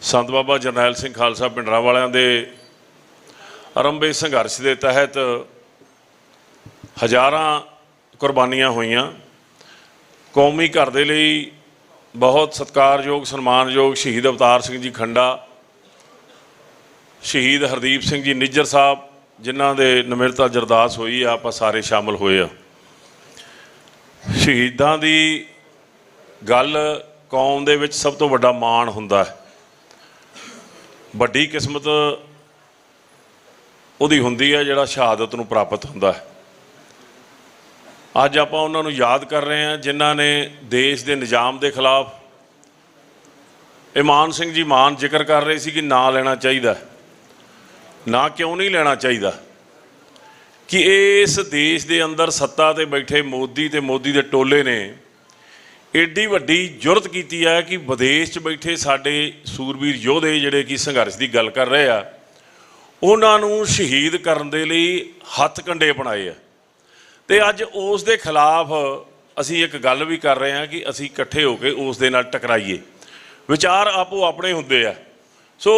ਸੰਤ ਬਾਬਾ ਜਰਨੈਲ ਸਿੰਘ ਖਾਲਸਾ ਪਿੰਡਰਾਂ ਵਾਲਿਆਂ ਦੇ ਆਰੰਭੇ ਸੰਘਰਸ਼ ਦੇ ਤਹਿਤ ਹਜ਼ਾਰਾਂ ਕੁਰਬਾਨੀਆਂ ਹੋਈਆਂ। ਕੌਮੀ ਘਰ ਦੇ ਲਈ ਬਹੁਤ ਸਤਿਕਾਰਯੋਗ, ਸਨਮਾਨਯੋਗ ਸ਼ਹੀਦ ਅਵਤਾਰ ਸਿੰਘ ਜੀ ਖੰਡਾ, ਸ਼ਹੀਦ ਹਰਦੀਪ ਸਿੰਘ ਜੀ ਨਿੱਜਰ ਸਾਹਿਬ, ਜਿਨ੍ਹਾਂ ਦੇ ਨਿਮਰਤਾ ਜਰਦਾਸ ਹੋਈ ਆ, ਆਪਾਂ ਸਾਰੇ ਸ਼ਾਮਲ ਹੋਏ ਆ। ਸ਼ਹੀਦਾਂ ਦੀ ਗੱਲ ਕੌਮ ਦੇ ਵਿੱਚ ਸਭ ਤੋਂ ਵੱਡਾ ਮਾਣ ਹੁੰਦਾ ਹੈ। ਵੱਡੀ ਕਿਸਮਤ ਉਹਦੀ ਹੁੰਦੀ ਹੈ ਜਿਹੜਾ ਸ਼ਹਾਦਤ ਨੂੰ ਪ੍ਰਾਪਤ ਹੁੰਦਾ ਹੈ। ਅੱਜ ਆਪਾਂ ਉਹਨਾਂ ਨੂੰ ਯਾਦ ਕਰ ਰਹੇ ਹਾਂ ਜਿਨ੍ਹਾਂ ਨੇ ਦੇਸ਼ ਦੇ ਨਿਜ਼ਾਮ ਦੇ ਖਿਲਾਫ ਇਮਾਨ ਸਿੰਘ ਜੀ ਮਾਨ ਜ਼ਿਕਰ ਕਰ ਰਹੇ ਸੀ ਕਿ ਨਾਂ ਲੈਣਾ ਚਾਹੀਦਾ ਨਾ ਕਿਉਂ ਨਹੀਂ ਲੈਣਾ ਚਾਹੀਦਾ, ਕਿ ਇਸ ਦੇਸ਼ ਦੇ ਅੰਦਰ ਸੱਤਾ ਤੇ ਬੈਠੇ ਮੋਦੀ ਤੇ ਮੋਦੀ ਦੇ ਟੋਲੇ ਨੇ ਏਡੀ ਵੱਡੀ ਜੁਰਤ ਕੀਤੀ ਹੈ ਕਿ ਵਿਦੇਸ਼ 'ਚ ਬੈਠੇ ਸਾਡੇ ਸੂਰਬੀਰ ਯੋਧੇ ਜਿਹੜੇ ਕਿ ਸੰਘਰਸ਼ ਦੀ ਗੱਲ ਕਰ ਰਹੇ ਆ, ਉਹਨਾਂ ਨੂੰ ਸ਼ਹੀਦ ਕਰਨ ਦੇ ਲਈ ਹੱਥ ਕੰਡੇ ਬਣਾਏ ਆ। ਤੇ ਅੱਜ ਉਸ ਦੇ ਖਿਲਾਫ ਅਸੀਂ ਇੱਕ ਗੱਲ ਵੀ ਕਰ ਰਹੇ ਹਾਂ ਕਿ ਅਸੀਂ ਇਕੱਠੇ ਹੋ ਕੇ ਉਸ ਦੇ ਨਾਲ ਟਕਰਾਈਏ। ਵਿਚਾਰ ਆਪੋ ਆਪਣੇ ਹੁੰਦੇ ਆ। ਸੋ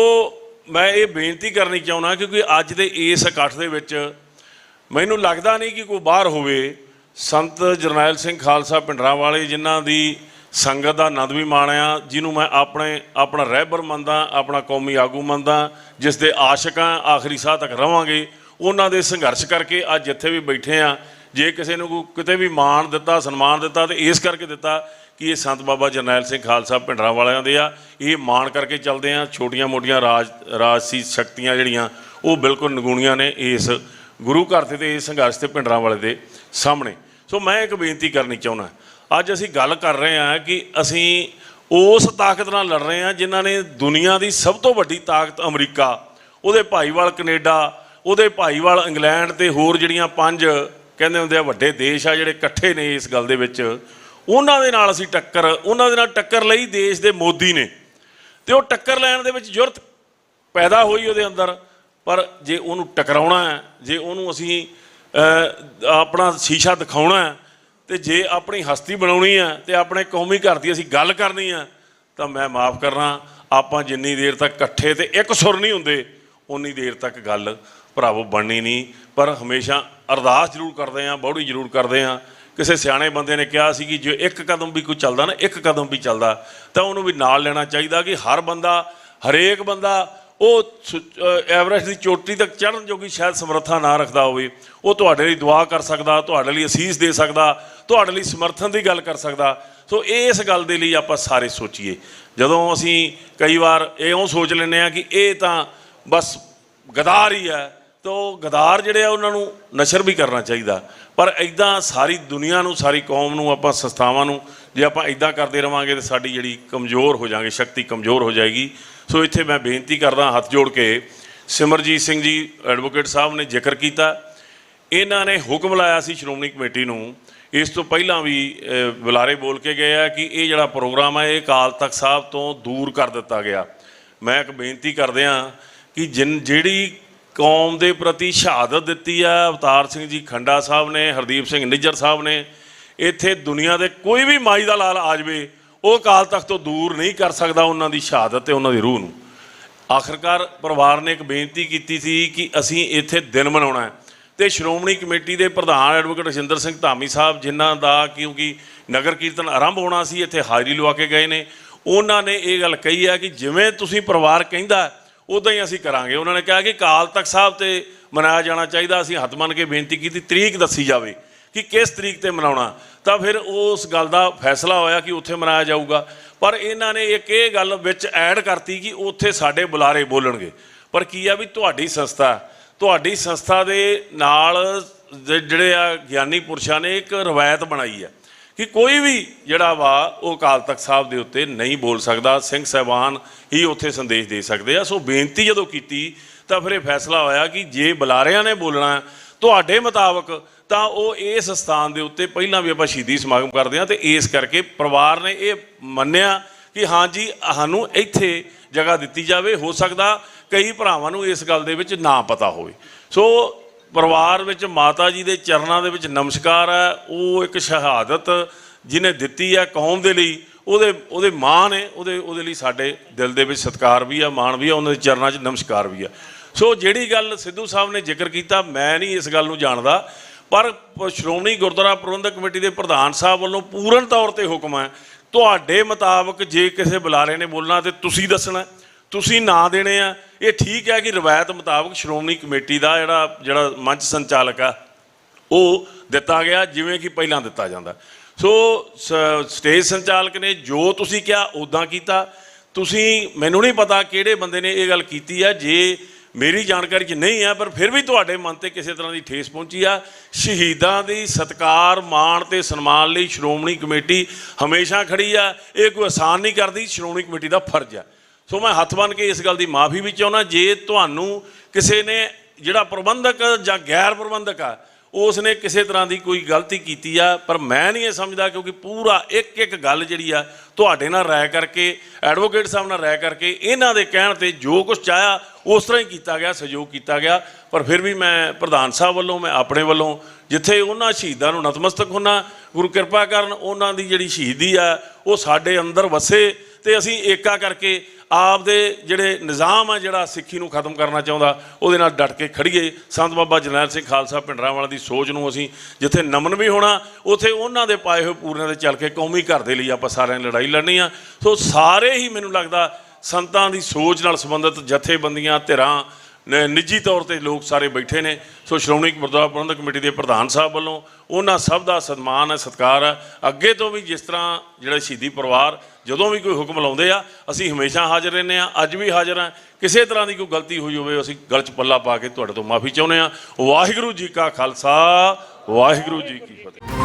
ਮੈਂ ਇਹ ਬੇਨਤੀ ਕਰਨੀ ਚਾਹੁੰਦਾ ਕਿਉਂਕਿ ਅੱਜ ਦੇ ਇਸ ਇਕੱਠ ਦੇ ਵਿੱਚ ਮੈਨੂੰ ਲੱਗਦਾ ਨਹੀਂ ਕਿ ਕੋਈ ਬਾਹਰ ਹੋਵੇ ਸੰਤ ਜਰਨੈਲ ਸਿੰਘ ਖਾਲਸਾ ਪਿੰਡਰਾਂ ਵਾਲੇ, ਜਿਨ੍ਹਾਂ ਦੀ ਸੰਗਤ ਦਾ ਆਨੰਦ ਵੀ ਮਾਣਿਆ, ਜਿਹਨੂੰ ਮੈਂ ਆਪਣੇ, ਆਪਣਾ ਰਹਿਬਰ ਮੰਨਦਾ, ਆਪਣਾ ਕੌਮੀ ਆਗੂ ਮੰਨਦਾ, ਜਿਸ ਦੇ ਆਸ਼ਿਕਾਂ ਆਖਰੀ ਸਾਹ ਤੱਕ ਰਵਾਂਗੇ। ਉਹਨਾਂ ਦੇ ਸੰਘਰਸ਼ ਕਰਕੇ ਅੱਜ ਜਿੱਥੇ ਵੀ ਬੈਠੇ ਆ। ਜੇ ਕਿਸੇ ਨੂੰ ਕੋਈ ਕਿਤੇ ਵੀ ਮਾਣ ਦਿੱਤਾ, ਸਨਮਾਨ ਦਿੱਤਾ, ਤੇ ਇਸ ਕਰਕੇ ਦਿੱਤਾ ਕਿ ਇਹ ਸੰਤ ਬਾਬਾ ਜਰਨੈਲ ਸਿੰਘ ਖਾਲਸਾ ਪਿੰਡਰਾਂ ਵਾਲਿਆਂ ਦੇ ਆ। ਇਹ ਮਾਣ ਕਰਕੇ ਚੱਲਦੇ ਆ। ਛੋਟੀਆਂ ਮੋਟੀਆਂ ਰਾਜ, ਰਾਜਸੀ ਸ਼ਕਤੀਆਂ ਜਿਹੜੀਆਂ, ਉਹ ਬਿਲਕੁਲ ਨਗੂਣੀਆਂ ਨੇ ਇਸ ਗੁਰੂ ਘਰ ਤੇ ਤੇ ਇਸ ਸੰਘਰਸ਼ ਤੇ ਪਿੰਡਰਾਂ ਵਾਲੇ ਦੇ ਸਾਹਮਣੇ। ਸੋ ਮੈਂ ਇੱਕ ਬੇਨਤੀ ਕਰਨੀ ਚਾਹੁੰਦਾ, ਅੱਜ ਅਸੀਂ ਗੱਲ ਕਰ ਰਹੇ ਹਾਂ ਕਿ ਅਸੀਂ ਉਸ ਤਾਕਤ ਨਾਲ ਲੜ ਰਹੇ ਹਾਂ ਜਿਨ੍ਹਾਂ ਨੇ ਦੁਨੀਆ ਦੀ ਸਭ ਤੋਂ ਵੱਡੀ ਤਾਕਤ ਅਮਰੀਕਾ, ਉਹਦੇ ਭਾਈਵਾਲ ਕੈਨੇਡਾ, ਉਹਦੇ ਭਾਈਵਾਲ ਇੰਗਲੈਂਡ ਤੇ ਹੋਰ ਜਿਹੜੀਆਂ ਪੰਜ ਕਹਿੰਦੇ ਹੁੰਦੇ ਆ ਵੱਡੇ ਦੇਸ਼ ਆ ਜਿਹੜੇ ਇਕੱਠੇ ਨੇ ਇਸ ਗੱਲ ਦੇ ਵਿੱਚ, ਉਹਨਾਂ ਦੇ ਨਾਲ ਅਸੀਂ ਟੱਕਰ, ਉਹਨਾਂ ਦੇ ਨਾਲ ਟੱਕਰ ਲਈ ਦੇਸ਼ ਦੇ ਮੋਦੀ ਨੇ। ਤੇ ਉਹ ਟੱਕਰ ਲੈਣ ਦੇ ਵਿੱਚ ਜ਼ਰੂਰਤ ਪੈਦਾ ਹੋਈ ਉਹਦੇ ਅੰਦਰ। ਪਰ ਜੇ ਉਹਨੂੰ ਟਕਰਾਉਣਾ ਹੈ, ਜੇ ਉਹਨੂੰ ਅਸੀਂ ਆਪਣਾ ਸ਼ੀਸ਼ਾ ਦਿਖਾਉਣਾ ਹੈ, ਤੇ ਜੇ ਆਪਣੀ ਹਸਤੀ ਬਣਾਉਣੀ ਹੈ ਤੇ ਆਪਣੇ ਕੌਮੀ ਘਰ ਦੀ ਅਸੀਂ ਗੱਲ ਕਰਨੀ ਹੈ, ਤਾਂ ਮੈਂ ਮਾਫ ਕਰਨਾ, ਆਪਾਂ ਜਿੰਨੀ ਦੇਰ ਤੱਕ ਇਕੱਠੇ ਤੇ ਇੱਕ ਸੁਰ ਨਹੀਂ ਹੁੰਦੇ ਉਨੀ ਦੇਰ ਤੱਕ ਗੱਲ ਭਰਾਵੋ ਬਣਨੀ ਨਹੀਂ। ਪਰ ਹਮੇਸ਼ਾ ਅਰਦਾਸ ਜ਼ਰੂਰ ਕਰਦੇ ਆਂ ਬੌੜੀ ਜ਼ਰੂਰ ਕਰਦੇ ਆਂ ਕਿਸੇ ਸਿਆਣੇ ਬੰਦੇ ਨੇ ਕਿਹਾ ਸੀ ਕਿ ਜੇ ਇੱਕ ਕਦਮ ਵੀ ਕੋਈ ਚੱਲਦਾ ਨਾ, ਇੱਕ ਕਦਮ ਵੀ ਚੱਲਦਾ, ਤਾਂ ਉਹਨੂੰ ਵੀ ਨਾਲ ਲੈਣਾ ਚਾਹੀਦਾ ਕਿ ਹਰ ਬੰਦਾ, ਹਰੇਕ ਬੰਦਾ ਉਹ ਸੁ- ਐਵਰੈਸਟ ਦੀ ਚੋਟੀ ਤੱਕ ਚੜ੍ਹਨ ਜੋਗੀ ਸ਼ਾਇਦ ਸਮਰੱਥਾ ਨਾ ਰੱਖਦਾ ਹੋਵੇ। ਉਹ ਤੁਹਾਡੇ ਲਈ ਦੁਆ ਕਰ ਸਕਦਾ, ਤੁਹਾਡੇ ਲਈ ਅਸੀਸ ਦੇ ਸਕਦਾ, ਤੁਹਾਡੇ ਲਈ ਸਮਰਥਨ ਦੀ ਗੱਲ ਕਰ ਸਕਦਾ। ਸੋ ਇਸ ਗੱਲ ਦੇ ਲਈ ਆਪਾਂ ਸਾਰੇ ਸੋਚੀਏ। ਜਦੋਂ ਅਸੀਂ ਕਈ ਵਾਰ ਇਉਂ ਸੋਚ ਲੈਂਦੇ ਆ ਕਿ ਇਹ ਤਾਂ ਬਸ ਗਦਾਰ ਹੀ ਹੈ, ਤਾਂ ਉਹ ਗਦਾਰ ਜਿਹੜੇ ਆ ਉਹਨਾਂ ਨੂੰ ਨਸ਼ਰ ਵੀ ਕਰਨਾ ਚਾਹੀਦਾ। ਪਰ ਇਦਾਂ ਸਾਰੀ ਦੁਨੀਆ ਨੂੰ, ਸਾਰੀ ਕੌਮ ਨੂੰ, ਆਪਾਂ ਸੰਸਥਾਵਾਂ ਨੂੰ, ਜੇ ਆਪਾਂ ਇਦਾਂ ਕਰਦੇ ਰਵਾਂਗੇ ਤਾਂ ਸਾਡੀ ਜਿਹੜੀ ਕਮਜ਼ੋਰ ਹੋ ਜਾਾਂਗੇ, ਸ਼ਕਤੀ ਕਮਜ਼ੋਰ ਹੋ ਜਾਏਗੀ। ਸੋ ਇੱਥੇ ਮੈਂ ਬੇਨਤੀ ਕਰਦਾ ਹੱਥ ਜੋੜ ਕੇ ਸਿਮਰਜੀਤ ਸਿੰਘ ਜੀ ਐਡਵੋਕੇਟ ਸਾਹਿਬ ਨੇ ਜ਼ਿਕਰ ਕੀਤਾ। ਇਹਨਾਂ ਨੇ ਹੁਕਮ ਲਾਇਆ ਸੀ ਸ਼੍ਰੋਮਣੀ ਕਮੇਟੀ ਨੂੰ, ਇਸ ਤੋਂ ਪਹਿਲਾਂ ਵੀ ਬੁਲਾਰੇ ਬੋਲ ਕੇ ਗਏ ਆ ਕਿ ਇਹ ਜਿਹੜਾ ਪ੍ਰੋਗਰਾਮ ਹੈ ਇਹ ਅਕਾਲ ਤਖਤ ਸਾਹਿਬ ਤੋਂ ਦੂਰ ਕਰ ਦਿੱਤਾ ਗਿਆ। ਮੈਂ ਇੱਕ ਬੇਨਤੀ ਕਰਦਿਆਂ ਕਿ ਜਿਨ, ਜਿਹੜੀ ਕੌਮ ਦੇ ਪ੍ਰਤੀ ਸ਼ਹਾਦਤ ਦਿੱਤੀ ਆ, ਅਵਤਾਰ ਸਿੰਘ ਜੀ ਖੰਡਾ ਸਾਹਿਬ ਨੇ, ਹਰਦੀਪ ਸਿੰਘ ਨਿੱਜਰ ਸਾਹਿਬ ਨੇ, ਇੱਥੇ ਦੁਨੀਆ ਦੇ ਕੋਈ ਵੀ ਮਾਈ ਦਾ ਲਾਲ ਆ ਜਾਵੇ ਉਹ ਅਕਾਲ ਤਖਤ ਤੋਂ ਦੂਰ ਨਹੀਂ ਕਰ ਸਕਦਾ ਉਹਨਾਂ ਦੀ ਸ਼ਹਾਦਤ ਤੇ ਉਹਨਾਂ ਦੀ ਰੂਹ ਨੂੰ। ਆਖਰਕਾਰ ਪਰਿਵਾਰ ਨੇ ਇੱਕ ਬੇਨਤੀ ਕੀਤੀ ਸੀ ਕਿ ਅਸੀਂ ਇੱਥੇ ਦਿਨ ਮਨਾਉਣਾ ਹੈ। ਤੇ ਸ਼੍ਰੋਮਣੀ ਕਮੇਟੀ ਦੇ ਪ੍ਰਧਾਨ ਐਡਵੋਕੇਟ ਰਜਿੰਦਰ ਸਿੰਘ ਧਾਮੀ ਸਾਹਿਬ, ਜਿਨ੍ਹਾਂ ਦਾ ਕਿਉਂਕਿ ਨਗਰ ਕੀਰਤਨ ਆਰੰਭ ਹੋਣਾ ਸੀ, ਇੱਥੇ ਹਾਜ਼ਰੀ ਲਵਾ ਕੇ ਗਏ ਨੇ। ਉਹਨਾਂ ਨੇ ਇਹ ਗੱਲ ਕਹੀ ਹੈ ਕਿ ਜਿਵੇਂ ਤੁਸੀਂ ਪਰਿਵਾਰ ਕਹਿੰਦਾ, ਉਦਾਂ ਹੀ ਅਸੀਂ ਕਰਾਂਗੇ। ਉਹਨਾਂ ਨੇ ਕਿਹਾ ਕਿ ਕਾਲ ਤਖਤ ਸਾਹਿਬ ਤੇ ਮਨਾਇਆ ਜਾਣਾ ਚਾਹੀਦਾ। ਅਸੀਂ ਹੱਥ ਮੰਨ ਕੇ ਬੇਨਤੀ ਕੀਤੀ, ਤਰੀਕ ਦੱਸੀ ਜਾਵੇ। ਕਿ ਕਿਸ ਤਰੀਕ ਤੇ ਮਨਾਉਣਾ। ਤਾਂ ਫਿਰ ਉਸ ਗੱਲ ਦਾ ਫੈਸਲਾ ਹੋਇਆ ਕਿ ਉੱਥੇ ਮਨਾਇਆ ਜਾਊਗਾ। ਪਰ ਇਹਨਾਂ ਨੇ ਇੱਕ ਇਹ ਗੱਲ ਵਿੱਚ ਐਡ ਕਰਤੀ ਕਿ ਉੱਥੇ ਸਾਡੇ ਬੁਲਾਰੇ ਬੋਲਣਗੇ। ਪਰ ਕੀ ਆ ਵੀ ਤੁਹਾਡੀ ਸੰਸਥਾ ਤੁਹਾਡੀ ਸੰਸਥਾ ਦੇ ਨਾਲ ਜਿਹੜੇ ਆ ਗਿਆਨੀ ਪੁਰਸ਼ਾਂ ਨੇ ਇੱਕ ਰਵਾਇਤ ਬਣਾਈ ਹੈ ਕਿ ਕੋਈ ਵੀ ਜਿਹੜਾ ਵਾ ਉਹ ਅਕਾਲ ਤਖਤ ਸਾਹਿਬ ਦੇ ਉੱਤੇ ਨਹੀਂ ਬੋਲ ਸਕਦਾ, ਸਿੰਘ ਸਾਹਿਬਾਨ ਹੀ ਉੱਥੇ ਸੰਦੇਸ਼ ਦੇ ਸਕਦੇ ਆ। ਸੋ ਬੇਨਤੀ ਜਦੋਂ ਕੀਤੀ ਤਾਂ ਫਿਰ ਇਹ ਫੈਸਲਾ ਹੋਇਆ ਕਿ ਜੇ ਬੁਲਾਰਿਆਂ ਨੇ ਬੋਲਣਾ ਤੁਹਾਡੇ ਮੁਤਾਬਕ ਤਾਂ ਉਹ ਇਸ ਸਥਾਨ ਦੇ ਉੱਤੇ ਪਹਿਲਾਂ ਵੀ ਆਪਾਂ ਸ਼ਹੀਦੀ ਸਮਾਗਮ ਕਰਦੇ ਹਾਂ ਤੇ ਇਸ ਕਰਕੇ ਪਰਿਵਾਰ ਨੇ ਇਹ ਮੰਨਿਆ ਕਿ ਹਾਂਜੀ ਸਾਨੂੰ ਇੱਥੇ ਜਗ੍ਹਾ ਦਿੱਤੀ ਜਾਵੇ, ਹੋ ਸਕਦਾ ਕਈ ਭਰਾਵਾਂ ਨੂੰ ਇਸ ਗੱਲ ਦੇ ਵਿੱਚ ਨਾ ਪਤਾ ਹੋਵੇ। ਸੋ ਪਰਿਵਾਰ ਵਿੱਚ ਮਾਤਾ ਜੀ ਦੇ ਚਰਨਾਂ ਦੇ ਵਿੱਚ ਨਮਸਕਾਰ ਹੈ, ਉਹ ਇੱਕ ਸ਼ਹਾਦਤ ਜਿਹਨੇ ਦਿੱਤੀ ਹੈ ਕੌਮ ਦੇ ਲਈ, ਉਹਦੇ ਉਹਦੇ ਮਾਂ ਨੇ, ਉਹਦੇ ਉਹਦੇ ਲਈ ਸਾਡੇ ਦਿਲ ਦੇ ਵਿੱਚ ਸਤਿਕਾਰ ਵੀ ਆ, ਮਾਣ ਵੀ ਆ, ਉਹਨਾਂ ਦੇ ਚਰਨਾਂ 'ਚ ਨਮਸਕਾਰ ਵੀ ਆ। ਸੋ ਜਿਹੜੀ ਗੱਲ ਸਿੱਧੂ ਸਾਹਿਬ ਨੇ ਜ਼ਿਕਰ ਕੀਤਾ, ਮੈਂ ਨਹੀਂ ਇਸ ਗੱਲ ਨੂੰ ਜਾਣਦਾ, ਪਰ ਸ਼੍ਰੋਮਣੀ ਗੁਰਦੁਆਰਾ ਪ੍ਰਬੰਧਕ ਕਮੇਟੀ ਦੇ ਪ੍ਰਧਾਨ ਸਾਹਿਬ ਵੱਲੋਂ ਪੂਰਨ ਤੌਰ ਤੇ ਹੁਕਮ ਹੈ, ਤੁਹਾਡੇ ਮੁਤਾਬਕ ਜੇ ਕਿਸੇ ਬੁਲਾਰੇ ਨੇ ਬੋਲਣਾ ਤੇ ਤੁਸੀਂ ਦੱਸਣਾ, ਤੁਸੀਂ ਨਾਂ ਦੇਣੇ ਆ। ਇਹ ਠੀਕ ਹੈ ਕਿ ਰਵਾਇਤ ਮੁਤਾਬਕ ਸ਼੍ਰੋਮਣੀ ਕਮੇਟੀ ਦਾ ਜਿਹੜਾ ਜਿਹੜਾ ਮੰਚ ਸੰਚਾਲਕ ਆ, ਉਹ ਦਿੱਤਾ ਗਿਆ ਜਿਵੇਂ ਕਿ ਪਹਿਲਾਂ ਦਿੱਤਾ ਜਾਂਦਾ। ਸੋ ਸ- ਸਟੇਜ ਸੰਚਾਲਕ ਨੇ ਜੋ ਤੁਸੀਂ ਕਿਹਾ ਉਦਾਂ ਕੀਤਾ। ਤੁਸੀਂ, ਮੈਨੂੰ ਨਹੀਂ ਪਤਾ ਕਿਹੜੇ ਬੰਦੇ ਨੇ ਇਹ ਗੱਲ ਕੀਤੀ ਆ, ਜੇ ਮੇਰੀ ਜਾਣਕਾਰੀ 'ਚ ਨਹੀਂ ਹੈ ਪਰ ਫਿਰ ਵੀ ਤੁਹਾਡੇ ਮਨ ਤੇ ਕਿਸੇ ਤਰ੍ਹਾਂ ਦੀ ਠੇਸ ਪਹੁੰਚੀ ਆ। ਸ਼ਹੀਦਾਂ ਦੀ ਸਤਕਾਰ, ਮਾਣ ਤੇ ਸਨਮਾਨ ਲਈ ਸ਼੍ਰੋਮਣੀ ਕਮੇਟੀ ਹਮੇਸ਼ਾ ਖੜੀ ਆ। ਇਹ ਕੋਈ ਆਸਾਨ ਨਹੀਂ ਕਰਦੀ, ਸ਼੍ਰੋਮਣੀ ਕਮੇਟੀ ਦਾ ਫਰਜ਼ ਆ। ਸੋ ਮੈਂ ਹੱਥ ਬੰਨ੍ਹ ਕੇ ਇਸ ਗੱਲ ਦੀ ਮਾਫੀ ਵੀ ਚਾਹੁੰਦਾ, ਜੇ ਤੁਹਾਨੂੰ ਕਿਸੇ ਨੇ ਜਿਹੜਾ ਪ੍ਰਬੰਧਕ ਜਾਂ ਗੈਰ ਪ੍ਰਬੰਧਕ ਆ ਉਸ ਨੇ ਕਿਸੇ ਤਰ੍ਹਾਂ ਦੀ ਕੋਈ ਗਲਤੀ ਕੀਤੀ ਆ, ਪਰ ਮੈਂ ਨਹੀਂ ਇਹ ਸਮਝਦਾ ਕਿਉਂਕਿ ਪੂਰਾ ਇੱਕ ਇੱਕ ਗੱਲ ਜਿਹੜੀ ਆ, ਤੁਹਾਡੇ ਨਾਲ ਰਾਇ ਕਰਕੇ, ਐਡਵੋਕੇਟ ਸਾਹਿਬ ਨਾਲ ਰਾਇ ਕਰਕੇ, ਇਹਨਾਂ ਦੇ ਕਹਿਣ ਤੇ ਜੋ ਕੁਝ ਚਾਹਿਆ, ਉਸ ਤਰ੍ਹਾਂ ਹੀ ਕੀਤਾ ਗਿਆ, ਸਹਿਯੋਗ ਕੀਤਾ ਗਿਆ। ਪਰ ਫਿਰ ਵੀ ਮੈਂ ਪ੍ਰਧਾਨ ਸਾਹਿਬ ਵੱਲੋਂ, ਮੈਂ ਆਪਣੇ ਵੱਲੋਂ, ਜਿੱਥੇ ਉਹਨਾਂ ਸ਼ਹੀਦਾਂ ਨੂੰ ਨਤਮਸਤਕ ਹੁੰਨਾ, ਗੁਰੂ ਕਿਰਪਾ ਕਰਨ ਉਹਨਾਂ ਦੀ ਜਿਹੜੀ ਸ਼ਹੀਦੀ ਆ, ਉਹ ਸਾਡੇ ਅੰਦਰ ਵਸੇ ਤੇ ਅਸੀਂ ਏਕਾ ਕਰਕੇ ਆਪ ਦੇ ਜਿਹੜੇ ਨਿਜ਼ਾਮ ਆ ਜਿਹੜਾ ਸਿੱਖੀ ਨੂੰ ਖਤਮ ਕਰਨਾ ਚਾਹੁੰਦਾ, ਉਹਦੇ ਨਾਲ ਡਟ ਕੇ ਖੜੀਏ। ਸੰਤ ਬਾਬਾ ਜਰਨੈਲ ਸਿੰਘ ਖਾਲਸਾ ਭਿੰਡਰਾਂਵਾਲਾ ਦੀ ਸੋਚ ਨੂੰ ਅਸੀਂ ਜਿੱਥੇ ਨਮਨ ਵੀ ਹੋਣਾ, ਉੱਥੇ ਉਹਨਾਂ ਦੇ ਪਾਏ ਹੋਏ ਪੂਰਿਆਂ ਦੇ ਚੱਲ ਕੇ ਕੌਮੀ ਘਰ ਦੇ ਲਈ ਆਪਾਂ ਸਾਰਿਆਂ ਨੇ ਲੜਾਈ ਲੜਨੀ ਆ। ਸੋ ਸਾਰੇ ਹੀ ਮੈਨੂੰ ਲੱਗਦਾ ਸੰਤਾਂ ਦੀ ਸੋਚ ਨਾਲ ਸੰਬੰਧਿਤ ਜਥੇਬੰਦੀਆਂ, ਧਿਰਾਂ ਨਿੱਜੀ ਤੌਰ ਤੇ ਲੋਕ ਸਾਰੇ ਬੈਠੇ ਨੇ। ਸੋ ਸ਼੍ਰੋਮਣੀ ਗੁਰਦੁਆਰਾ ਪ੍ਰਬੰਧਕ ਕਮੇਟੀ ਦੇ ਪ੍ਰਧਾਨ ਸਾਹਿਬ ਵੱਲੋਂ ਉਹਨਾਂ ਸਭ ਦਾ ਸਨਮਾਨ ਹੈ, ਸਤਿਕਾਰ ਹੈ। ਅੱਗੇ ਤੋਂ ਵੀ ਜਿਸ ਤਰ੍ਹਾਂ ਜਿਹੜਾ ਸ਼ਹੀਦੀ ਪਰਿਵਾਰ ਜਦੋਂ ਵੀ ਕੋਈ ਹੁਕਮ ਲਾਉਂਦੇ ਆ, ਅਸੀਂ ਹਮੇਸ਼ਾ ਹਾਜ਼ਰ ਰਹਿੰਦੇ ਆ ਅੱਜ ਵੀ ਹਾਜ਼ਰ ਆ ਕਿਸੇ ਤਰ੍ਹਾਂ ਦੀ ਕੋਈ ਗਲਤੀ ਹੋਈ ਹੋਵੇ, ਅਸੀਂ ਗਲ 'ਚ ਪੱਲਾ ਪਾ ਕੇ ਤੁਹਾਡੇ ਤੋਂ ਮਾਫੀ ਚਾਹੁੰਦੇ ਆ ਵਾਹਿਗੁਰੂ ਜੀ ਕਾ ਖਾਲਸਾ, ਵਾਹਿਗੁਰੂ ਜੀ ਕੀ ਫਤਿਹ।